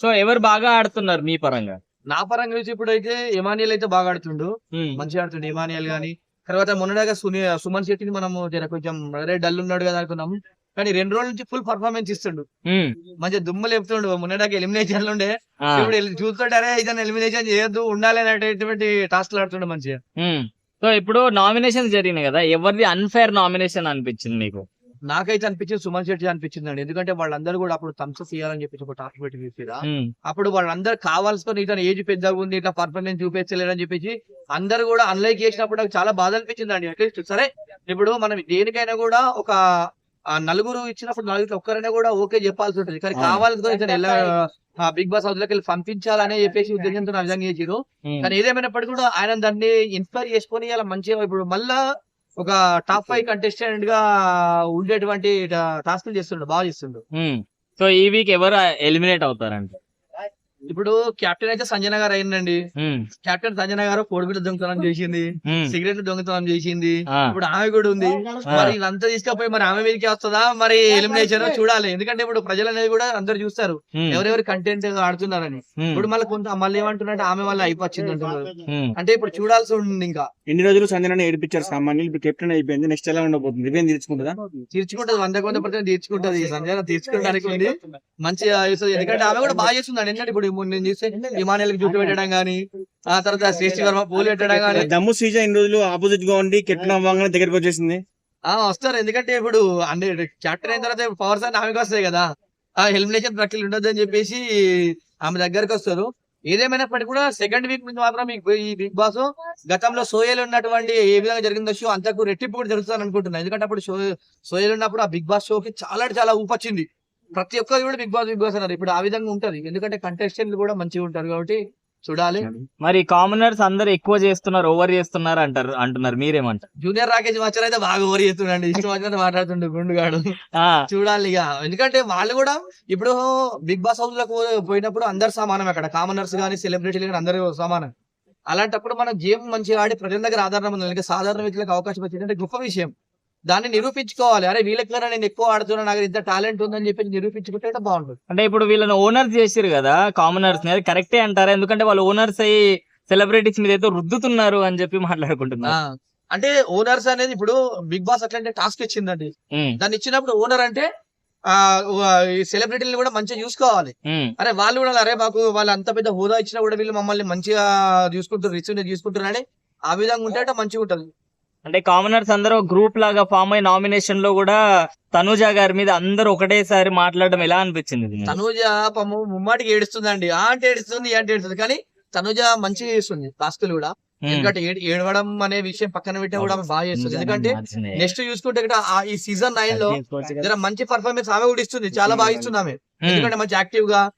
So ఎవరు బాగా ఆడుతున్నారు మీ పరంగా? నా పరంగా చూసి ఇప్పుడైతే ఇమానియల్ అయితే బాగా ఆడుతుండు. మంచిగా ఆడుతుండు ఇమానియల్ గాని. తర్వాత మొన్నడాగా సుని సుమన్ శెట్టిని మనము జర కొంచెం అరే డల్ ఉన్నాడు కదా అనుకున్నాం. కానీ రెండు రోజుల నుంచి ఫుల్ పర్ఫార్మెన్స్ ఇస్తుండు. మంచిగా దుమ్ము లేపుతుండు. మొన్నడాగా ఎలిమినేషన్ ఉండే. ఇప్పుడు ఎల్- చూస్తుంటే అరే ఇదని ఎలిమినేషన్ చేయొద్దు ఉండాలి అనేటటువంటి టాస్క్ ఆడుతుండు మంచిగా. సో ఇప్పుడు నామినేషన్ జరిగినాయి కదా. ఎవరిది అన్ఫేర్ నామినేషన్ అనిపించింది మీకు నాకైతే అనిపించింది సుమన్ శెట్టి అనిపించింది అండి ఎందుకంటే వాళ్ళందరూ కూడా అప్పుడు థమ్స్ ఇయ్యాలని చెప్పేసి ఒక టాస్క్ పెట్టి చూసిరా అప్పుడు వాళ్ళందరూ కావాల్సుకొని ఇతను ఏజ్ పెద్దగా ఉంది ఇట్లా పర్ఫార్మెన్స్ చూపించలేదని చెప్పేసి అందరూ కూడా అన్లైక్ చేసినప్పుడు నాకు చాలా బాధ అనిపించింది అండి అట్లీస్ట్ సరే ఇప్పుడు మనం దేనికైనా కూడా ఒక ఆ, నలుగురు ఇచ్చినప్పుడు నలుగురు ఒక్కరైనా కూడా ఓకే చెప్పాల్సి ఉంటుంది. కానీ అవును. కావాల్సుకొని ఇతను ఎలా బిగ్ బాస్ హౌస్లోకి వెళ్ళి పంపించాలనే చెప్పేసి ఉద్దేశంతో నా విధంగా చేసిరు. కానీ ఏదేమైనప్పటికీ కూడా ఆయన దాన్ని ఇన్స్పైర్ చేసుకొని ఇలా మంచిగా ఇప్పుడు మళ్ళా ఒక టాప్ ఫైవ్ కంటెస్టెంట్గా ఉండేటువంటి టాస్క్ చేస్తుండు బాగా చేస్తుండు. సో ఈ వీక్ ఎవరు ఎలిమినేట్ అవుతారంట? ఇప్పుడు కెప్టెన్ అయితే సంజన గారు అయిందండి. కెప్టెన్ సంజన గారు కోడిగుడ్డ దొంగతనం చేసింది సిగరెట్ దొంగతనం చేసింది ఇప్పుడు ఆమె కూడా ఉంది. మరి వీళ్ళంతా తీసుకపోయి మరి ఆమె మీదకి వస్తుందా? మరి ఎలిమినేషన్ చూడాలి. ఎందుకంటే ఇప్పుడు ప్రజలు అనేది కూడా అందరు చూస్తారు. ఎవరెవరు కంటెంట్ ఆడుతున్నారని. ఇప్పుడు మళ్ళీ కొంత మళ్ళీ ఏమంటున్నట్టు ఆమె వల్ల అయిపోయింది అంటున్నారు. అంటే ఇప్పుడు చూడాల్సి ఉంది ఇంకా. ఇన్ని రోజులు సంజనాన్ని ఏడిపించారు సామాన్యులు? ఇప్పుడు కెప్టెన్ అయిపోయింది నెక్స్ట్ ఎలా ఉండబోతుంది? ఇవేం తీర్చుకుంటుందా? తీర్చుకుంటది వంద వంద పర్సెంట్ తీర్చుకుంటది. సంజన తీర్చుకోవడానికి ఉంది. మంచిగా ఎందుకంటే ఆమె కూడా బాగా చేస్తుంది ఎందుకంటే ఇప్పుడు నేను చూస్తే విమానాలకు జుట్టు పెట్టడం గానీ ఆ తర్వాత శ్రేష్ఠి వర్మ పూలు పెట్టడం గానీ. దమ్ము శ్రీజ ఇన్ని రోజులు ఆపోజిట్గా ఉండి కెప్టెన్ అవ్వగానే దగ్గరికి వచ్చేసింది. ఆ వస్తారు. ఎందుకంటే ఇప్పుడు అంటే కెప్టెన్ అయిన తర్వాత పవర్స్ అన్ని ఆమెకి వస్తాయి కదా. ఆ ఎలిమినేషన్ ప్రక్రియ ఉండదు అని చెప్పేసి ఆమె దగ్గరకు వస్తారు. ఏదేమైనప్పటికీ కూడా సెకండ్ వీక్ నుంచి మాత్రం ఈ ఈ బిగ్ బాస్ గతంలో సోయల్ ఉన్నటువంటి ఏ విధంగా జరిగిందో షో అంతకు రెట్టింపు కూడా జరుగుతుంది అనుకుంటున్నాను ఎందుకంటే అప్పుడు షో సోయల్ ఉన్నప్పుడు ఆ బిగ్ బాస్ షోకి చాలా చాలా ఊపొచ్చింది ప్రతి ఒక్కరు కూడా బిగ్ బాస్ బిగ్ బాస్ అన్నారు. ఇప్పుడు ఆ విధంగా ఉంటది. ఎందుకంటే కంటెస్టెంట్లు కూడా మంచిగా ఉంటారు కాబట్టి చూడాలి. మరి కామనర్స్ అందరు ఎక్కువ చేస్తున్నారు ఓవర్ చేస్తున్నారు అంటారు అంటున్నారు. మీరేమంటారు? జూనియర్ రాకేష్ మచ్చర్ అయితే బాగా ఓరి చేస్తున్నాడు ఇష్టం వచ్చినట్టు మాట్లాడుతుండే గుండుగాడు. ఆ, చూడాలి ఇక. ఎందుకంటే వాళ్ళు కూడా ఇప్పుడు బిగ్ బాస్ హౌస్లకు పోయినప్పుడు అందరు సమానం అక్కడ. కామనర్స్ కానీ సెలబ్రిటీలు కానీ అందరూ సమానం. అలాంటప్పుడు మనం గేమ్ మంచిగా ఆడి ప్రజల దగ్గర ఆధారం ఉంది ఇంకా సాధారణ వ్యక్తులకు అవకాశం వచ్చిందంటే గొప్ప విషయం. దాన్ని నిరూపించుకోవాలి. అరే వీళ్ళకి నేను ఎక్కువ ఆడుతున్నా నాకు ఇంత టాలెంట్ ఉందని చెప్పి నిరూపించుకుంటే బాగుంటుంది. అంటే ఇప్పుడు వీళ్ళని ఓనర్స్ చేసిరు కదా కామనర్స్ కరెక్టే అంటారా? ఎందుకంటే వాళ్ళు ఓనర్స్ అయ్యి సెలబ్రిటీస్ మీద ఏదో రుద్దుతున్నారు అని చెప్పి ఆ, మాట్లాడుకుంటున్నారు అంటే ఓనర్స్ అనేది ఇప్పుడు బిగ్ బాస్ అట్లాంటి టాస్క్ ఇచ్చిందండి. దాన్ని ఇచ్చినప్పుడు ఓనర్ అంటే ఆ ఈ సెలబ్రిటీలు కూడా మంచిగా చూసుకోవాలి అరే వాళ్ళు కూడా అరే మాకు వాళ్ళు అంత పెద్ద హోదా ఇచ్చినా కూడా వీళ్ళు మమ్మల్ని మంచిగా చూసుకుంటారు రిచ్ చూసుకుంటారు అని ఆ విధంగా ఉంటే మంచిగా ఉంటది. అంటే కామనర్స్ అందరూ గ్రూప్ లాగా ఫామ్ అయి నామినేషన్లో కూడా తనుజా గారి మీద అందరూ ఒకటేసారి మాట్లాడడం ఎలా అనిపించింది? తనుజ పాము ముమ్మాటికి ఏడుస్తుందండి. ఆ అంటే ఏడుస్తుంది అంటే ఏడుస్తుంది. కానీ తనుజ మంచిగా చేస్తుంది టాస్కులు కూడా. ఎందుకంటే ఏడ్- ఏడవడం అనే విషయం పక్కన పెట్టే కూడా ఆమె బాగా చేస్తుంది. ఎందుకంటే నెక్స్ట్ చూసుకుంటే ఈ సీజన్ నైన్లో జర మంచి పర్ఫార్మెన్స్ ఆమె కూడా ఇస్తుంది. చాలా బాగా ఇస్తుంది ఆమె ఎందుకంటే మంచి యాక్టివ్గా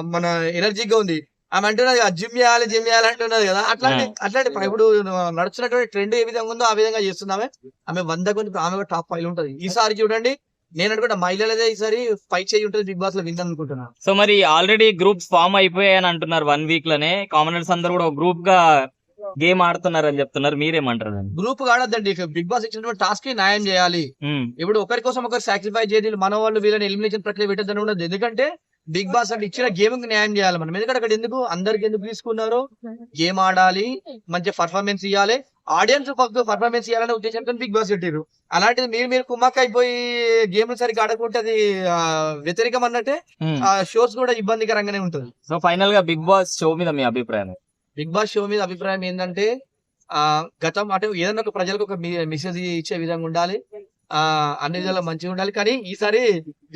మన ఎనర్జీగా ఉంది. ఆమె అంటున్నది కదా జిమ్ చేయాలి జిమ్ చేయాలి అంటున్నది కదా. అట్లాంటి అట్లాంటి ఇప్పుడు నడుచున్నటువంటి ట్రెండ్ ఏ విధంగా ఉందో ఆ విధంగా చేస్తుంది ఆమె వంద కొంచెం ఆమె టాప్ ఫైవ్ ఉంటది. ఈసారి చూడండి నేను అనుకుంటా మహిళలదే ఈసారి ఫైట్ చేయి ఉంటుంది బిగ్ బాస్లో విన్ అనుకుంటున్నా. సో మరి ఆల్రెడీ గ్రూప్స్ ఫామ్ అయిపోయాయని అంటున్నారు వన్ వీక్లోనే. కామనర్స్ అందరూ కూడా గ్రూప్గా గేమ్ ఆడుతున్నారు అని చెప్తున్నారు. మీరేమంటారు? గ్రూప్ కాడద్దండి. బిగ్ బాస్ ఇచ్చినటువంటి టాస్క్ న్యాయం చేయాలి. ఇప్పుడు ఒకరి కోసం ఒకరు సాక్రిఫైస్ చేయాలి మన వాళ్ళు వీళ్ళని ఎలిమినేషన్ ప్రక్రియ పెట్టద్దని ఉండదు ఎందుకంటే బిగ్ బాస్ అంటే ఇచ్చిన గేమ్కి న్యాయం చేయాలి మనం. ఎందుకంటే అక్కడ ఎందుకు? అందరికి ఎందుకు తీసుకున్నారు? గేమ్ ఆడాలి మంచి పర్ఫార్మెన్స్ ఇవ్వాలి ఆడియన్స్ పర్ఫార్మెన్స్ ఇవ్వాలనే ఉద్దేశంతో బిగ్ బాస్ పెట్టారు అలాంటిది మీరు మీరు కుమ్మక్క అయిపోయి గేమ్ సరిగ్గా ఆడకుంటే అది వ్యతిరేకం అన్నట్టే. ఆ షోస్ కూడా ఇబ్బందికరంగానే ఉంటుంది. సో ఫైనల్గా బిగ్ బాస్ షో మీద మీ అభిప్రాయం? బిగ్ బాస్ షో మీద అభిప్రాయం ఏంటంటే ఆ గతం అంటే ఏదైనా ఒక ప్రజలకు ఒక మెసేజ్ ఇచ్చే విధంగా ఉండాలి. ఆ అన్ని విధాలు మంచిగా ఉండాలి. కానీ ఈసారి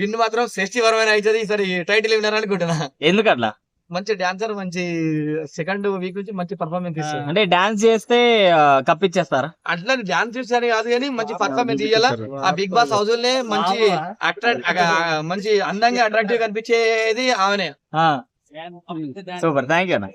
విన్ మాత్రం శ్రేష్ఠివరమైన అవుతుంది. ఈసారి టైటిల్ విన్నర్ అనుకుంటున్నా. ఎందుకట్లా? మంచి డాన్సర్ మంచి సెకండ్ వీక్ నుంచి మంచి పర్ఫార్మెన్స్ ఇస్తుంది అంటే డాన్స్ చేస్తే కప్పిచ్చేస్తారా అట్లా డాన్స్ చూసాను కాదు కానీ మంచి పర్ఫార్మెన్స్ ఇవ్వాలా ఆ బిగ్ బాస్ హౌస్లోనే మంచి అట్రాక్ట్ మంచి అందంగా అట్రాక్టివ్ కనిపించేది ఆమెనే. సూపర్. థ్యాంక్ యూ అన్న.